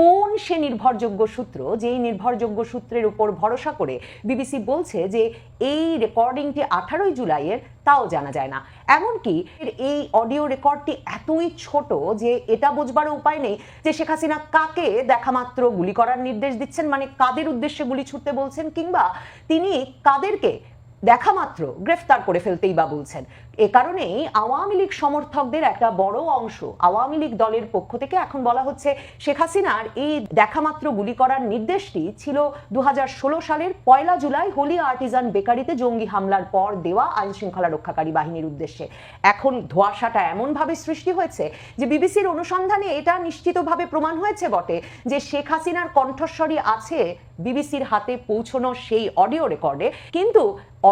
কোন সে নির্ভরযোগ্য সূত্র যেই নির্ভরযোগ্য সূত্রের উপর ভরসা করে বিবিসি বলছে যে এই রেকর্ডিংটি আঠারোই জুলাইয়ের, তাও জানা যায় না। এমনকি এই অডিও রেকর্ডটি এতই ছোট যে এটা বোঝবারও উপায় নেই যে শেখ হাসিনা কাকে দেখা মাত্র গুলি করার নির্দেশ দিচ্ছেন মানে কাদের উদ্দেশ্যে গুলি ছুটতে বলছেন, কিংবা তিনি কাদেরকে দেখা মাত্র, গ্রেফতার করে ফেলতেই বা বলছেন। এ কারণেই আওয়ামী লীগ সমর্থকদের একটা বড় অংশ, আওয়ামী লীগ দলের পক্ষ থেকে এখন বলা হচ্ছে, শেখ হাসিনার এই দেখা মাত্র গুলি করার নির্দেশটি ছিল দুহাজার ষোলো সালের পয়লা জুলাই হোলি আর্টিজান বেকারিতে জঙ্গি হামলার পর দেওয়া আইন শৃঙ্খলা রক্ষাকারী বাহিনীর উদ্দেশ্যে। এখন ধোঁয়াশাটা এমনভাবে সৃষ্টি হয়েছে যে বিবিসির অনুসন্ধানে এটা নিশ্চিতভাবে প্রমাণ হয়েছে বটে যে শেখ হাসিনার কণ্ঠস্বরী আছে বিবিসির হাতে পৌঁছনো সেই অডিও রেকর্ডে। কিন্তু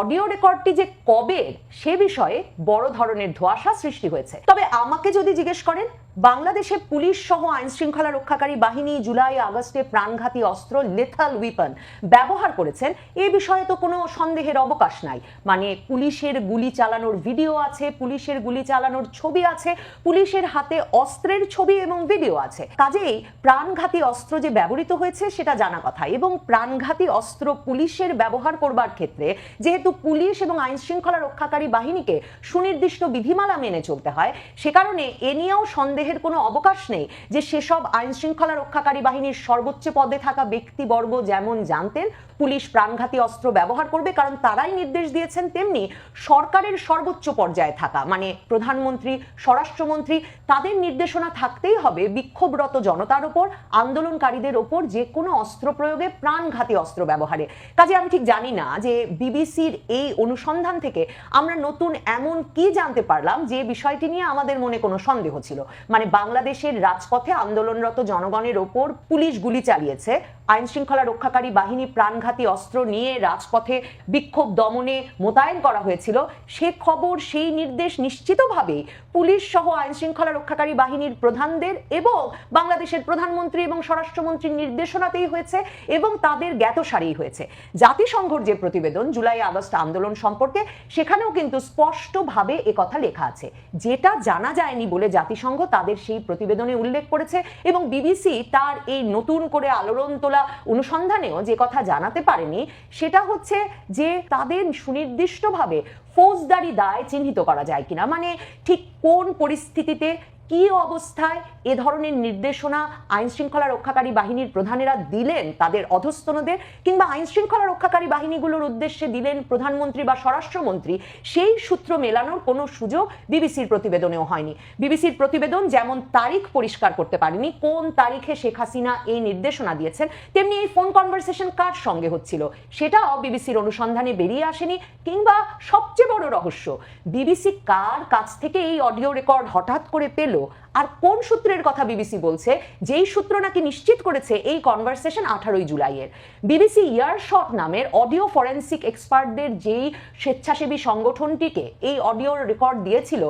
অডিও রেকর্ডটি যে কবে, সে বিষয়ে বড় ধরনের ধোয়াশা সৃষ্টি হয়েছে। তবে আমাকে যদি জিজ্ঞেস করেন বাংলাদেশে পুলিশ সহ আইন শৃঙ্খলা রক্ষাকারী বাহিনী জুলাই আগস্টে প্রাণঘাতী অস্ত্র লেথাল উইপন ব্যবহার করেছেন। এ বিষয়ে তো কোনো সন্দেহের অবকাশ নাই। মানে পুলিশের গুলি চালানোর ভিডিও আছে, পুলিশের গুলি চালানোর ছবি আছে, পুলিশের হাতে অস্ত্রের ছবি এবং ভিডিও আছে। কাজেই প্রাণঘাতী অস্ত্র যে ব্যবহৃত হয়েছে সেটা জানা কথা এবং প্রাণঘাতী অস্ত্র পুলিশের ব্যবহার করবার ক্ষেত্রে যেহেতু পুলিশ এবং আইন শৃঙ্খলা রক্ষাকারী বাহিনীকে সুনির্দিষ্ট বিধিমালা মেনে চলতে হয়, সে কারণে এ নিয়েও সন্দেহের কোনো অবকাশ নেই যে সেসব আইন শৃঙ্খলা রক্ষাকারী বাহিনীর সর্বোচ্চ পদে থাকা ব্যক্তিবর্গ যেমন জানতেন পুলিশ প্রাণঘাতী অস্ত্র ব্যবহার করবে, কারণ তারাই নির্দেশ দিয়েছেন তেমনি সরকারের সর্বোচ্চ পর্যায়ে থাকা। মানে প্রধানমন্ত্রী, স্বরাষ্ট্রমন্ত্রী, তাদের নির্দেশনা থাকতেই হবে বিক্ষোভরত জনতার ওপর, আন্দোলনকারীদের ওপর যে কোনো অস্ত্র প্রয়োগে প্রাণঘাতী অস্ত্র ব্যবহারে। কাজে আমি ঠিক জানি না যে বিবিসির এই অনুসন্ধান থেকে আমরা নতুন এমন কি জানতে পারলাম যে বিষয়টি নিয়ে আমাদের মনে কোনো সন্দেহ ছিল। মানে বাংলাদেশের রাজপথে আন্দোলনরত জনগণের ওপর পুলিশ গুলি চালিয়েছে আইন শৃঙ্খলা রক্ষাকারী বাহিনী প্রাণঘাতী অস্ত্র নিয়ে রাজপথে বিক্ষোভ দমনে মোতায়েন করা হয়েছিল। সে খবর, সেই নির্দেশ নিশ্চিতভাবে পুলিশ সহ আইন শৃঙ্খলা রক্ষাকারী বাহিনীর প্রধানদের এবং বাংলাদেশের প্রধানমন্ত্রী এবং স্বরাষ্ট্রমন্ত্রীর নির্দেশনাতেই হয়েছে এবং তাদের জ্ঞাতসারেই হয়েছে। জাতিসংঘর যে প্রতিবেদন জুলাই আগস্ট আন্দোলন সম্পর্কে, সেখানেও কিন্তু স্পষ্টভাবে কথা লেখা আছে। যেটা জানা যায়নি বলে জাতিসংঘ তাদের সেই প্রতিবেদনে উল্লেখ করেছে এবং বিবিসি তার এই নতুন করে আলোড়ন তোলা অনুসন্ধানেও যে কথা জানাতে পারেনি, সেটা হচ্ছে যে তাদের সুনির্দিষ্টভাবে ফৌজদারি দায় চিহ্নিত করা যায় কিনা। মানে ঠিক কোন পরিস্থিতিতে কি অবস্থায় এ ধরনের নির্দেশনা আইন শৃঙ্খলা রক্ষাকারী বাহিনীর প্রধানেরা দিলেন তাদের অধস্তনদের কিংবা আইন শৃঙ্খলা রক্ষাকারী বাহিনীগুলোর উদ্দেশ্যে দিলেন প্রধানমন্ত্রী বা স্বরাষ্ট্রমন্ত্রী, সেই সূত্র মেলানোর কোনো সুযোগ বিবিসির প্রতিবেদনেও হয়নি। বিবিসির প্রতিবেদন যেমন তারিখ পরিষ্কার করতে পারেনি, কোন তারিখে শেখ হাসিনা এই নির্দেশনা দিয়েছেন, তেমনি এই ফোন কনভারসেশন কার সঙ্গে হচ্ছিল, সেটাও বিবিসির অনুসন্ধানে বেরিয়ে আসেনি কিংবা সবচেয়ে বড় রহস্য, বিবিসি কার কাছ থেকে এই অডিও রেকর্ড হঠাৎ করে পেল? do আর কোন সূত্রের কথা বিবিসি বলছে? যেই সূত্র নাকি নিশ্চিত করেছে এই কনভারসেশন আঠারোই জুলাইয়ের। বিবিসি ইয়ার ইয়ারশট নামের অডিও ফরেন্সিক এক্সপার্টদের যেই স্বেচ্ছাসেবী সংগঠনটিকে এই অডিও রেকর্ড দিয়েছিল,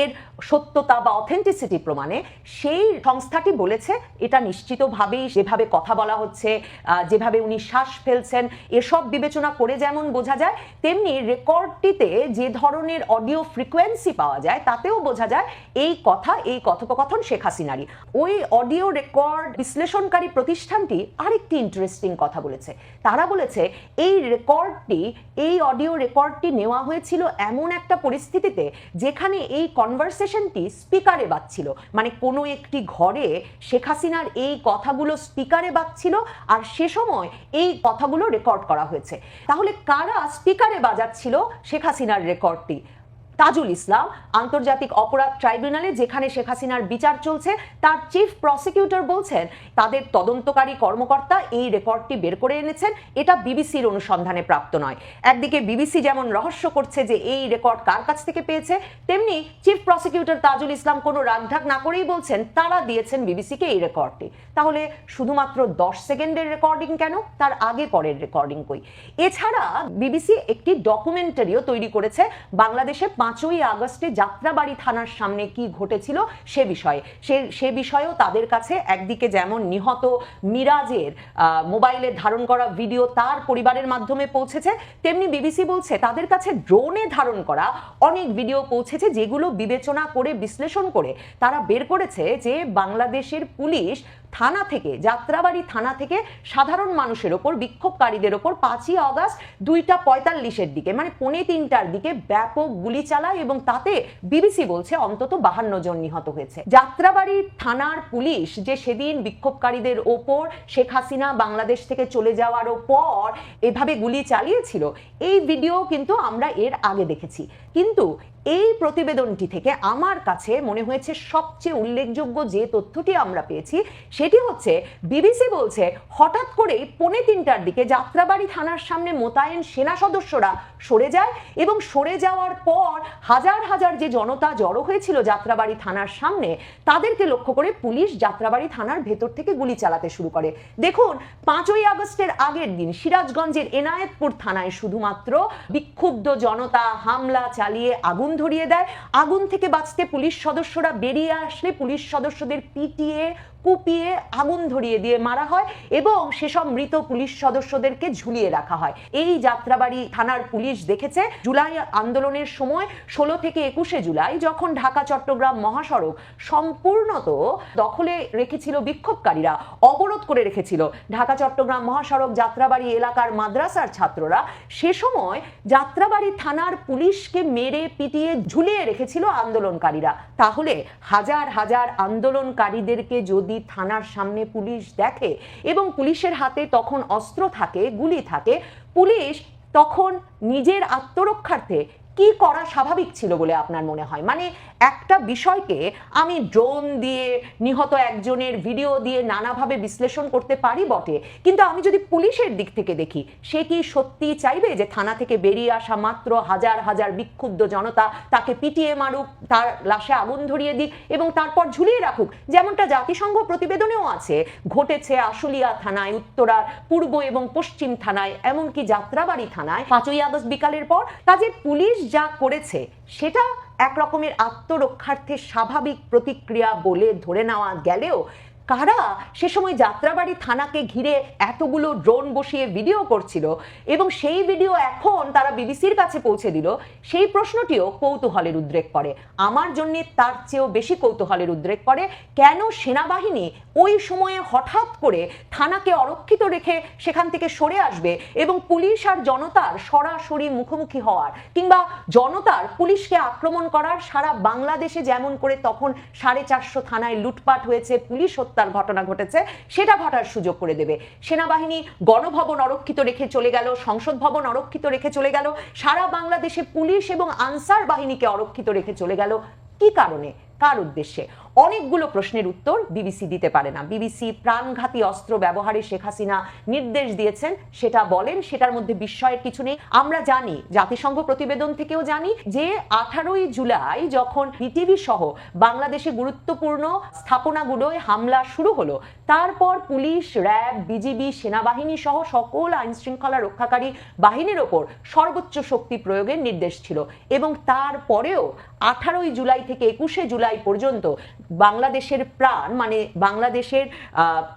এর সত্যতা বা অথেন্টিসিটি প্রমাণে, সেই সংস্থাটি বলেছে, এটা নিশ্চিতভাবেই যেভাবে কথা বলা হচ্ছে যেভাবে উনি শ্বাস ফেলছেন, এসব বিবেচনা করে যেমন বোঝা যায়, তেমনি রেকর্ডটিতে যে ধরনের অডিও ফ্রিকোয়েন্সি পাওয়া যায়, তাতেও বোঝা যায়, এই কথা, এই কথোপকথন শেখ হাসিনারই। ওই অডিও রেকর্ড বিশ্লেষণকারী প্রতিষ্ঠানটি আরেকটি ইন্টারেস্টিং কথা বলেছে। তারা বলেছে, এই রেকর্ডটি, এই অডিও রেকর্ডটি নেওয়া হয়েছিল এমন একটা পরিস্থিতিতে যেখানে এই কনভারসেশনটি স্পিকারে বাজছিল। মানে কোনো একটি ঘরে শেখ হাসিনার এই কথাগুলো স্পিকারে বাজছিল আর সে সময় এই কথাগুলো রেকর্ড করা হয়েছে। তাহলে কারা স্পিকারে বাজাচ্ছিল শেখ হাসিনার রেকর্ডটি? তাজুল ইসলাম আন্তর্জাতিক অপরাধ ট্রাইব্যুনালে যেখানে শেখ হাসিনার বিচার চলছে, তার চিফ প্রসিকিউটর বলছেন, তাদের তদন্তকারী কর্মকর্তা এই রেকর্ডটি বের করে এনেছেন। এটা বিবিসির অনুসন্ধানে প্রাপ্ত নয়। একদিকে বিবিসি যেমন রহস্য করছে যে এই রেকর্ড কার কাছ থেকে পেয়েছে, তেমনি চিফ প্রসিকিউটর তাজুল ইসলাম কোনো রাগঢাক না করেই বলছেন, তারা দিয়েছেন বিবিসিকে এই রেকর্ডটি। তাহলে শুধুমাত্র দশ সেকেন্ডের রেকর্ডিং কেন? তার আগে পরের রেকর্ডিং কই? এছাড়া বিবিসি একটি ডকুমেন্টারিও তৈরি করেছে বাংলাদেশে পাঁচই আগস্টে যাত্রাবাড়ি থানার সামনে কি ঘটেছিল সে বিষয়ে। সে সে বিষয়েও তাদের কাছে একদিকে যেমন নিহত মিরাজের মোবাইলে ধারণ করা ভিডিও তার পরিবারের মাধ্যমে পৌঁছেছে, তেমনি বিবিসি বলছে তাদের কাছে ড্রোনে ধারণ করা অনেক ভিডিও পৌঁছেছে যেগুলো বিবেচনা করে, বিশ্লেষণ করে তারা বের করেছে যে বাংলাদেশের পুলিশ থানা থেকে, যাত্রাবাড়ি থানা থেকে সাধারণ মানুষের ওপর, বিক্ষোভকারীদের ওপর পাঁচই আগস্ট দুইটা পঁয়তাল্লিশের দিকে মানে পৌনে তিনটার দিকে ব্যাপক গুলি চালায় এবং তাতে বিবিসি বলছে অন্তত বাহান্ন জন নিহত হয়েছে। যাত্রাবাড়ি থানার পুলিশ যে সেদিন বিক্ষোভকারীদের ওপর শেখ হাসিনা বাংলাদেশ থেকে চলে যাওয়ারও পর এভাবে গুলি চালিয়েছিল, এই ভিডিও কিন্তু আমরা এর আগে দেখেছি। কিন্তু এই প্রতিবেদনটি থেকে আমার কাছে মনে হয়েছে সবচেয়ে উল্লেখযোগ্য যে তথ্যটি আমরা পেয়েছি সেটি হচ্ছে বিবিসি বলছে, হঠাৎ করেই পৌনে তিনটার দিকে যাত্রাবাড়ি থানার সামনে মোতায়েন সেনা সদস্যরা সরে যায় এবং সরে যাওয়ার পর হাজার হাজার যে জনতা জড়ো হয়েছিল যাত্রাবাড়ি থানার সামনে, তাদেরকে লক্ষ্য করে পুলিশ যাত্রাবাড়ি থানার ভেতর থেকে গুলি চালাতে শুরু করে। দেখুন, পাঁচই আগস্টের আগের দিন সিরাজগঞ্জের এনায়েতপুর থানায় শুধুমাত্র বিক্ষুব্ধ জনতা হামলা চালিয়ে আগুন ধরিয়ে দেয়। আগুন থেকে বাঁচতে পুলিশ সদস্যরা বেরিয়ে আসলে পুলিশ সদস্যদের পিটিয়ে কুপিয়ে আগুন ধরিয়ে দিয়ে মারা হয় এবং সেসব মৃত পুলিশ সদস্যদেরকে ঝুলিয়ে রাখা হয়। এই যাত্রাবাড়ি থানার পুলিশ দেখেছে, জুলাই আন্দোলনের সময় ষোলো থেকে একুশে জুলাই যখন ঢাকা, চট্টগ্রাম মহাসড়ক সম্পূর্ণত দখলে রেখেছিল বিক্ষোভকারীরা, অবরোধ করে রেখেছিল। ঢাকা, চট্টগ্রাম মহাসড়ক যাত্রাবাড়ি এলাকার মাদ্রাসার ছাত্ররা সে সময় যাত্রাবাড়ি থানার পুলিশকে মেরে পিটিয়ে ঝুলিয়ে রেখেছিল আন্দোলনকারীরা। তাহলে হাজার হাজার আন্দোলনকারীদেরকে যদি থানার সামনে পুলিশ দেখে এবং পুলিশের হাতে তখন অস্ত্র থাকে, গুলি থাকে। পুলিশ তখন নিজের আত্মরক্ষার্থে কি করা স্বাভাবিক ছিল বলে আপনার মনে হয়? মানে একটা বিষয়কে আমি ড্রোন দিয়ে, নিহত একজনের ভিডিও দিয়ে নানাভাবে বিশ্লেষণ করতে পারি বটে। কিন্তু আমি যদি পুলিশের দিক থেকে দেখি, সে কি সত্যি চাইবে যে থানা থেকে বেরিয়ে আসা মাত্র হাজার হাজার বিক্ষুব্ধ জনতা তাকে পিটিয়ে মারুক, তার লাশে আগুন ধরিয়ে দিক এবং তারপর ঝুলিয়ে রাখুক? যেমনটা জাতিসংঘ প্রতিবেদনেও আছে, ঘটেছে আশুলিয়া থানায়, উত্তরার পূর্ব এবং পশ্চিম থানায়, এমনকি যাত্রাবাড়ি থানায়। পাঁচই আগস্ট বিকালের পর কাজে পুলিশ যা করেছে সেটা এক রকমের আত্মরক্ষার্থে স্বাভাবিক প্রতিক্রিয়া বলে ধরে নেওয়া গেলেও কারা? সে সময় যাত্রাবাড়ি থানাকে ঘিরে এতগুলো ড্রোন বসিয়ে ভিডিও করছিল এবং সেই ভিডিও এখন তারা বিবিসির কাছে পৌঁছে দিল। সেই প্রশ্নটিও কৌতূহলের উদ্রেক করে। আমার জন্য তার চেয়েও বেশি কৌতূহলের উদ্রেক করে, কেন সেনাবাহিনী ওই সময়ে হঠাৎ করে থানাকে অরক্ষিত রেখে সেখান থেকে সরে আসবে এবং পুলিশ আর জনতার সরাসরি মুখোমুখি হওয়ার কিংবা জনতার পুলিশকে আক্রমণ করার সারা বাংলাদেশে যেমন করে তখন সাড়ে চারশো থানায় লুটপাট হয়েছে, পুলিশ হত্যার ঘটনা ঘটেছে, সেটা ঘটার সুযোগ করে দেবে। সেনাবাহিনী গণভবন অরক্ষিত রেখে চলে গেল, সংসদ ভবন অরক্ষিত রেখে চলে গেল, সারা বাংলাদেশে পুলিশ এবং আনসার বাহিনীকে অরক্ষিত রেখে চলে গেল। কি কারণে? কার উদ্দেশ্যে? অনেকগুলো প্রশ্নের উত্তর বিবিসি দিতে পারে না। বিবিসি প্রাণঘাতী অস্ত্র ব্যবহারে শেখ হাসিনা নির্দেশ দিয়েছেন, সেটা বলেন, সেটার মধ্যে বিস্ময়ের কিছু নেই। আমরা জানি, জাতিসংঘ প্রতিবেদন থেকেও জানি যে আঠারোই জুলাই যখন বিটিভি সহ বাংলাদেশে গুরুত্বপূর্ণ স্থাপনাগুলোয় হামলা শুরু হলো, তারপর পুলিশ, র্যাব, বিজিবি, সেনাবাহিনী সহ সকল আইন শৃঙ্খলা রক্ষাকারী বাহিনীর ওপর সর্বোচ্চ শক্তি প্রয়োগের নির্দেশ ছিল এবং তারপরেও আঠারোই জুলাই থেকে একুশে জুলাই পর্যন্ত বাংলাদেশের প্রাণ মানে বাংলাদেশের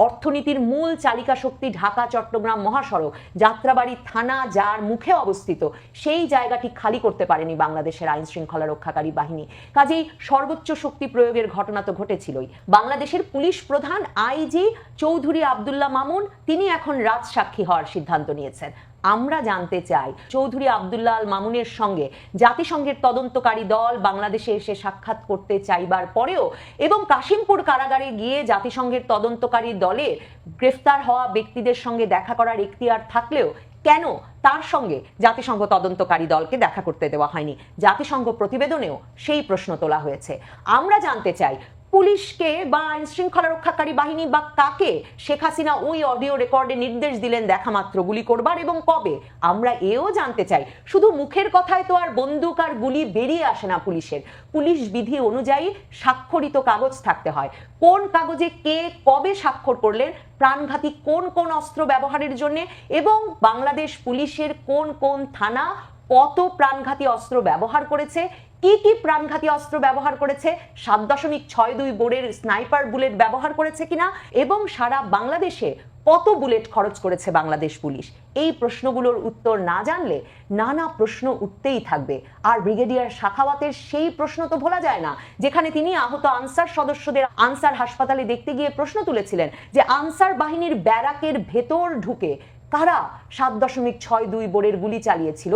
অর্থনীতির মূল চালিকা শক্তি ঢাকা, চট্টগ্রাম মহাসড়ক, যাত্রাবাড়ি থানা যার মুখে অবস্থিত, সেই জায়গাটি খালি করতে পারেনি বাংলাদেশের আইন শৃঙ্খলা রক্ষাকারী বাহিনী। কাজেই সর্বোচ্চ শক্তি প্রয়োগের ঘটনা তো ঘটেছিলই। বাংলাদেশের পুলিশ প্রধান আইজি চৌধুরী আবদুল্লাহ মামুন, তিনি এখন রাজসাক্ষী হওয়ার সিদ্ধান্ত নিয়েছেন। আমরা জানতে চাই। চৌধুরী আবদুল্লাহ মামুনের সঙ্গে জাতিসংঘের তদন্তকারী দল বাংলাদেশে এসে সাক্ষাৎ করতে চাইবার পরেও এবং কাশিমপুর কারাগারে গিয়ে জাতিসংঘের তদন্তকারী দলে গ্রেফতার হওয়া ব্যক্তিদের সঙ্গে দেখা করার এখতিয়ার থাকলেও কেন তার সঙ্গে জাতিসংঘ তদন্তকারী দলকে দেখা করতে দেওয়া হয়নি? জাতিসংঘ প্রতিবেদনেও সেই প্রশ্ন তোলা হয়েছে। আমরা জানতে চাই পুলিশকে বা আইন শৃঙ্খলা রক্ষাকারী বাহিনী বা কাকে? শেখ হাসিনা ওই অডিও রেকর্ডে নির্দেশ দিলেন দেখা মাত্র গুলি করবার এবং কবে? আমরা এও জানতে চাই। শুধু মুখের কথায় তো আর বন্দুক আর গুলি বেরিয়ে আসে না পুলিশের। পুলিশ বিধি অনুযায়ী স্বাক্ষরিত কাগজ থাকতে হয়। কোন কাগজে কে কবে স্বাক্ষর করলেন? প্রাণঘাতী কোন কোন অস্ত্র ব্যবহারের জন্য? এবং বাংলাদেশ পুলিশের কোন কোন থানা কত প্রাণঘাতী অস্ত্র ব্যবহার করেছে? কি কি প্রাণঘাতী অস্ত্র ব্যবহার করেছে? সাত দশমিক ছয় দুই বোর্ডের স্নাইপার বুলেট ব্যবহার করেছে কিনা? এবং সারা বাংলাদেশে কত বুলেট খরচ করেছে বাংলাদেশ পুলিশ? এই প্রশ্নগুলোর উত্তর না জানলে নানা প্রশ্ন উঠতেই থাকবে। আর ব্রিগেডিয়ার শাখাওয়াতের সেই প্রশ্ন তো ভোলা যায় না, যেখানে তিনি আহত আনসার সদস্যদের আনসার হাসপাতালে দেখতে গিয়ে প্রশ্ন তুলেছিলেন যে আনসার বাহিনীর ব্যারাকের ভেতর ঢুকে কারা সাত দশমিক ছয় দুই বোরের গুলি চালিয়েছিল?